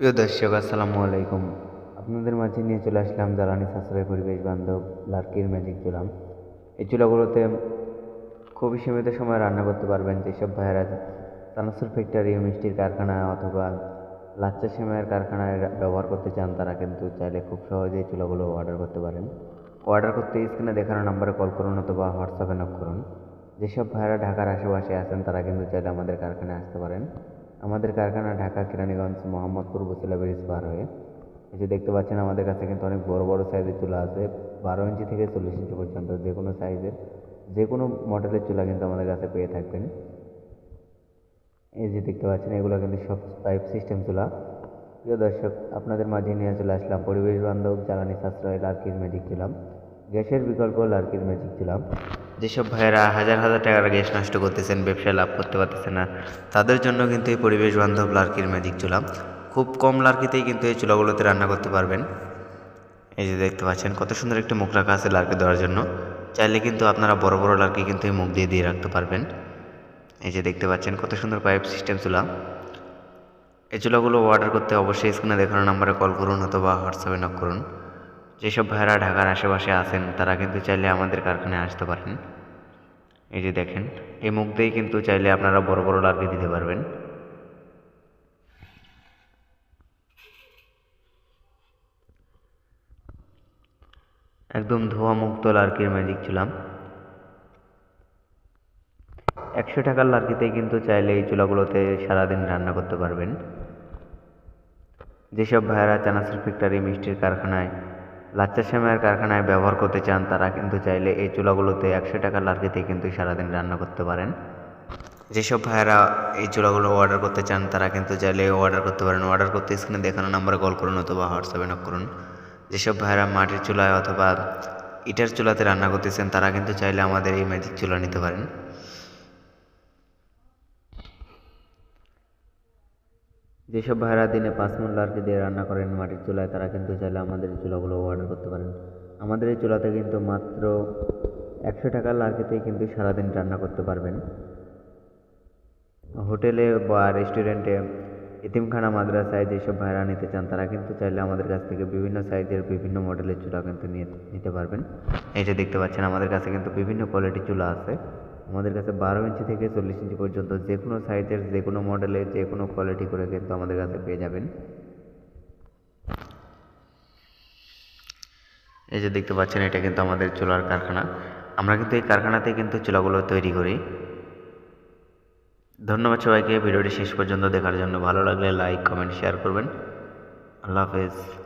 প্রিয় দর্শক, আসসালামু আলাইকুম। আপনাদের মাঝে নিয়ে চলে আসলাম জ্বালানি সাশ্রয় পরিবেশ বান্ধব লার্কির ম্যাজিক চুলাম এই চুলাগুলোতে খুবই সীমিত সময় রান্না করতে পারবেন যেসব ভাইয়েরা চানাচুর ফ্যাক্টরি, মিষ্টির কারখানা অথবা লাচ্চা সেমাইয়ের কারখানায় ব্যবহার করতে চান, তারা কিন্তু চাইলে খুব সহজেই চুলাগুলো অর্ডার করতে পারেন। অর্ডার করতে স্ক্রিনে দেখানো নাম্বারে কল করুন অথবা হোয়াটসঅ্যাপে নক করুন। যেসব ভাইয়েরা ঢাকার আশেপাশে আছেন, তারা কিন্তু চাইলে আমাদের কারখানায় আসতে পারেন। আমাদের কারখানা ঢাকা কেরানীগঞ্জ মোহাম্মদপুর বসিলা ব্রিজ পার হয়ে। এই যে দেখতে পাচ্ছেন আমাদের কাছে কিন্তু অনেক বড় বড় সাইজের চুলা আছে। বারো ইঞ্চি থেকে চল্লিশ ইঞ্চি পর্যন্ত যে কোনো সাইজের, যে কোনো মডেলের চুলা কিন্তু আমাদের কাছে পেয়ে থাকবেন। এই যে দেখতে পাচ্ছেন, এগুলো কিন্তু সব পাইপ সিস্টেম চুলা। প্রিয় দর্শক, আপনাদের মাঝে নিয়ে চলে আসলাম পরিবেশ বান্ধব, জ্বালানি সাশ্রয় লার্কির ম্যাজিক চুলাম গ্যাসের বিকল্প লার্কির ম্যাজিক চুলাম যেসব ভাইয়েরা হাজার হাজার টাকার গ্যাস নষ্ট করতেছেন ব্যবসায় লাভ করতে পারতেছে না, তাদের জন্য কিন্তু এই পরিবেশ বান্ধব লার্কির ম্যাজিক চুলা। খুব কম লার্কিতেই কিন্তু এই চুলাগুলোতে রান্না করতে পারবেন। এই যে দেখতে পাচ্ছেন, কত সুন্দর একটি মুখ রাখা আছে লার্কি দেওয়ার জন্য। চাইলে কিন্তু আপনারা বড় বড় লার্কি কিন্তু এই মুখ দিয়ে দিয়ে রাখতে পারবেন। এই যে দেখতে পাচ্ছেন, কত সুন্দর পাইপ সিস্টেম চুলা। এই চুলাগুলো অর্ডার করতে অবশ্যই স্ক্রিনে দেখানো নাম্বারে কল করুন অথবা হোয়াটসঅ্যাপে নক করুন। যেসব ভাইয়েরা ঢাকার আশেপাশে আছেন, তারা কিন্তু চাইলে আমাদের কারখানায় আসতে পারেন। এই যে দেখেন, এই মুখ দিয়েই কিন্তু চাইলে আপনারা বড় বড় লার্কি দিতে পারবেন। একদম ধোয়া মুক্ত লার্কির ম্যাজিক চুলাম। একশো টাকার লার্কিতেই কিন্তু চাইলে এই চুলাগুলোতে সারাদিন রান্না করতে পারবেন। যেসব ভাইয়েরা চানাচুর ফ্যাক্টরি মিষ্টির কারখানায় লাচ্চা সেমাইয়ের কারখানায় ব্যবহার করতে চান তারা, কিন্তু চাইলে এই চুলাগুলোতে একশো টাকার লার্কিতে কিন্তু সারাদিন রান্না করতে পারেন। যেসব ভাইয়েরা এই চুলাগুলো অর্ডার করতে চান, তারা কিন্তু চাইলে অর্ডার করতে পারেন। অর্ডার করতে স্ক্রিনে দেখানো নাম্বারে কল করুন অথবা হোয়াটসঅ্যাপে নক করুন। যেসব ভাইয়েরা মাটির চুলায় অথবা ইটার চুলাতে রান্না করতেছেন, তারা কিন্তু চাইলে আমাদের এই ম্যাজিক চুলা নিতে পারেন। যেসব ভাইরা দিনে পাঁচ মন লার্কি দিয়ে রান্না করেন মাটির চুলায়, তারা কিন্তু চাইলে আমাদের এই চুলাগুলো অর্ডার করতে পারেন। আমাদের এই চুলাতে কিন্তু মাত্র একশো টাকার লার্কিতেই কিন্তু সারাদিন রান্না করতে পারবেন। হোটেলে বা রেস্টুরেন্টে, এতিমখানা, মাদ্রাসায় যেসব ভাইরা নিতে চান, তারা কিন্তু চাইলে আমাদের কাছ থেকে বিভিন্ন সাইজের বিভিন্ন মডেলের চুলা কিন্তু নিয়ে নিতে পারবেন। এই যে দেখতে পাচ্ছেন, আমাদের কাছে কিন্তু বিভিন্ন কোয়ালিটির চুলা আছে। আমাদের কাছে বারো ইঞ্চি থেকে চল্লিশ ইঞ্চি পর্যন্ত যে কোনো সাইজের, যে কোনো মডেলের, যে কোনো কোয়ালিটি করে কিন্তু আমাদের কাছে পেয়ে যাবেন। এই যে দেখতে পাচ্ছেন, এটা কিন্তু আমাদের চুলার কারখানা। আমরা কিন্তু এই কারখানাতেই কিন্তু চুলাগুলো তৈরি করি। ধন্যবাদ সবাইকে, ভিডিওটি শেষ পর্যন্ত দেখার জন্য। ভালো লাগলে লাইক কমেন্ট শেয়ার করবেন। আল্লাহ হাফেজ।